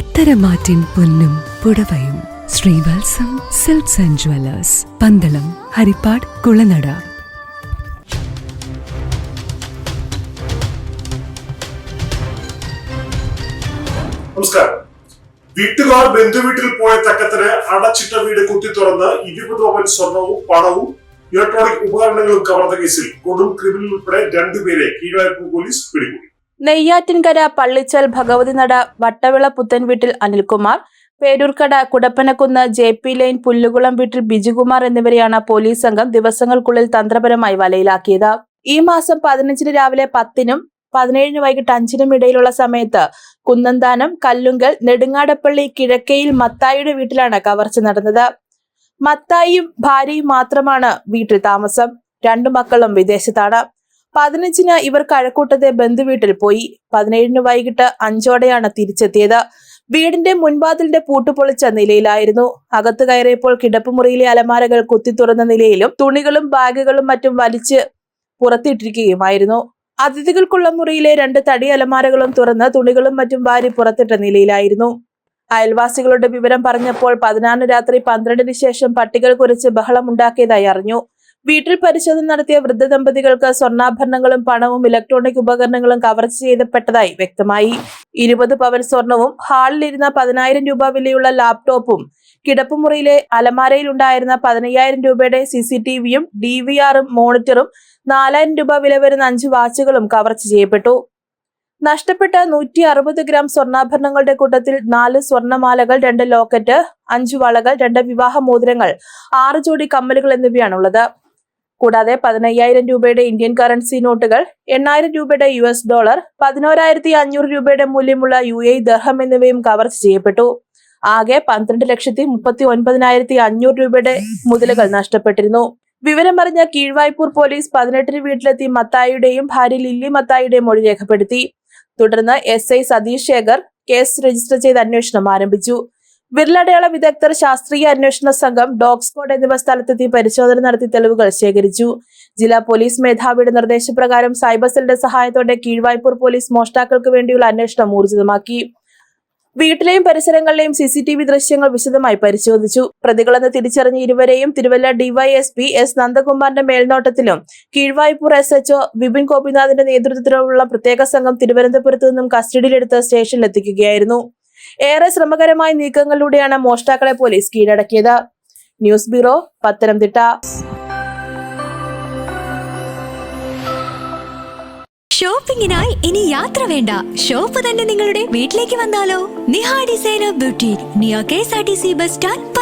പത്തരമാറ്റിൻ പൊന്നും പുടവയും. Sreevalsam silks and jewellers Pandalam Haripad Kulanada. നമസ്കാരം. വീട്ടുകാർ ബന്ധുവീട്ടിൽ പോയ തക്കത്തിന് അടച്ചിട്ട വീട് കുത്തി തുറന്ന് ഇരുപത് പവൻ സ്വർണവും പണവും ഇലക്ട്രോണിക് ഉപകരണങ്ങളും കവർന്ന കേസിൽ കൊടും ക്രിമിനൽ ഉൾപ്പെടെ രണ്ടുപേരെ കീഴായ്പ പോലീസ് പിടികൂടി. നെയ്യാറ്റിൻകര പള്ളിച്ചൽ ഭഗവതിനട വട്ടവിള പുത്തൻ വീട്ടിൽ Anilkumar Peroorkada Kudappanakunnu J P line Pullukulam വീട്ടിൽ ബിജുകുമാർ എന്നിവരെയാണ് പോലീസ് സംഘം ദിവസങ്ങൾക്കുള്ളിൽ തന്ത്രപരമായി വലയിലാക്കിയത്. ഈ മാസം പതിനഞ്ചിന് രാവിലെ പത്തിനും പതിനേഴിന് വൈകിട്ട് അഞ്ചിനും ഇടയിലുള്ള സമയത്ത് കുന്നന്താനം കല്ലുങ്കൽ നെടുങ്ങാടപ്പള്ളി കിഴക്കയിൽ മത്തായിയുടെ വീട്ടിലാണ് കവർച്ച നടന്നത്. മത്തായിയും ഭാര്യയും മാത്രമാണ് വീട്ടിൽ താമസം. രണ്ടു മക്കളും വിദേശത്താണ്. പതിനഞ്ചിന് ഇവർ കഴക്കൂട്ടത്തെ ബന്ധുവീട്ടിൽ പോയി. പതിനേഴിന് വൈകിട്ട് അഞ്ചോടെയാണ് തിരിച്ചെത്തിയത്. വീടിന്റെ മുൻവാതിലിന്റെ പൂട്ട് പൊളിച്ച നിലയിലായിരുന്നു. അകത്തു കയറിയപ്പോൾ കിടപ്പുമുറിയിലെ അലമാരകൾ കുത്തി തുറന്ന നിലയിലും തുണികളും ബാഗുകളും മറ്റും വലിച്ച് പുറത്തിട്ടിരിക്കുകയുമായിരുന്നു. അതിഥികൾക്കുള്ള മുറിയിലെ രണ്ട് തടി അലമാരകളും തുറന്ന് തുണികളും മറ്റും വാരി പുറത്തിട്ട നിലയിലായിരുന്നു. അയൽവാസികളുടെ വിവരം പറഞ്ഞപ്പോൾ പതിനാറിന് രാത്രി പന്ത്രണ്ടിന് ശേഷം പട്ടികൾ കുറിച്ച് ബഹളമുണ്ടാക്കിയതായി അറിഞ്ഞു. വീട്ടിൽ പരിശോധന നടത്തിയ വൃദ്ധ ദമ്പതികൾക്ക് സ്വർണാഭരണങ്ങളും പണവും ഇലക്ട്രോണിക് ഉപകരണങ്ങളും കവർച്ച ചെയ്തപ്പെട്ടതായി വ്യക്തമായി. ഇരുപത് പവൻ സ്വർണവും ഹാളിലിരുന്ന പതിനായിരം രൂപ വിലയുള്ള ലാപ്ടോപ്പും കിടപ്പുമുറിയിലെ അലമാരയിലുണ്ടായിരുന്ന പതിനയ്യായിരം രൂപയുടെ സി സി ടി വിയും ഡി വി ആറും മോണിറ്ററും നാലായിരം രൂപ വില വരുന്ന അഞ്ച് വാച്ചുകളും കവർച്ച ചെയ്യപ്പെട്ടു. നഷ്ടപ്പെട്ട നൂറ്റി അറുപത് ഗ്രാം സ്വർണാഭരണങ്ങളുടെ കൂട്ടത്തിൽ നാല് സ്വർണമാലകൾ രണ്ട് ലോക്കറ്റ് അഞ്ച് വളകൾ രണ്ട് വിവാഹ മോതിരങ്ങൾ ആറ് ജോഡി കമ്മലുകൾ എന്നിവയാണുള്ളത്. കൂടാതെ പതിനയ്യായിരം രൂപയുടെ ഇന്ത്യൻ കറൻസി നോട്ടുകൾ എണ്ണായിരം രൂപയുടെ യു എസ് ഡോളർ പതിനോരായിരത്തി അഞ്ഞൂറ് രൂപയുടെ മൂല്യമുള്ള യു എ ദർഹം എന്നിവയും കവർ ചെയ്യപ്പെട്ടു. ആകെ പന്ത്രണ്ട് ലക്ഷത്തി മുപ്പത്തി ഒൻപതിനായിരത്തി അഞ്ഞൂറ് രൂപയുടെ മുതലുകൾ നഷ്ടപ്പെട്ടിരുന്നു. വിവരം പറഞ്ഞ കീഴ്വായ്പൂർ പോലീസ് പതിനെട്ടിന് വീട്ടിലെത്തി മത്തായിയുടെയും ഭാര്യ ലില്ലി മത്തായിയുടെയും മൊഴി രേഖപ്പെടുത്തി. തുടർന്ന് S I Satheesh Sekhar case register ചെയ്ത് അന്വേഷണം ആരംഭിച്ചു. വിരലടയാള വിദഗ്ധർ ശാസ്ത്രീയ അന്വേഷണ സംഘം ഡോഗ് സ്ക്വാഡ് എന്നിവ സ്ഥലത്തെത്തി പരിശോധന നടത്തി തെളിവുകൾ ശേഖരിച്ചു. ജില്ലാ പോലീസ് മേധാവിയുടെ നിർദ്ദേശപ്രകാരം സൈബർ സെല്ലിന്റെ സഹായത്തോടെ കീഴ്വായ്പൂർ പോലീസ് മോഷ്ടാക്കൾക്ക് വേണ്ടിയുള്ള അന്വേഷണം ഊർജിതമാക്കി. വീട്ടിലെയും പരിസരങ്ങളിലെയും സി ദൃശ്യങ്ങൾ വിശദമായി പരിശോധിച്ചു. പ്രതികളെന്ന് തിരിച്ചറിഞ്ഞ ഇരുവരെയും തിരുവല്ല ഡിവൈഎസ്പി എസ് നന്ദകുമാറിന്റെ മേൽനോട്ടത്തിലും കീഴ്വായ്പൂർ എസ് എച്ച്ഒ വിപിൻ ഗോപിനാഥിന്റെ നേതൃത്വത്തിലുള്ള പ്രത്യേക സംഘം തിരുവനന്തപുരത്ത് നിന്നും കസ്റ്റഡിയിലെടുത്ത് സ്റ്റേഷനിൽ എത്തിക്കുകയായിരുന്നു ഏറെ ശ്രമകരമായ നീക്കങ്ങളിലൂടെയാണ് മോഷ്ടാക്കളെ പോലീസ് കീഴടക്കിയത്. News bureau Pathanamthitta. ഷോപ്പിംഗിനായി ഇനി യാത്ര വേണ്ട. ഷോപ്പ് തന്നെ നിങ്ങളുടെ വീട്ടിലേക്ക് വന്നാലോ? നിഹാ ഡിസൈനർ ബ്യൂട്ടി നിയോ K S R T C bus stand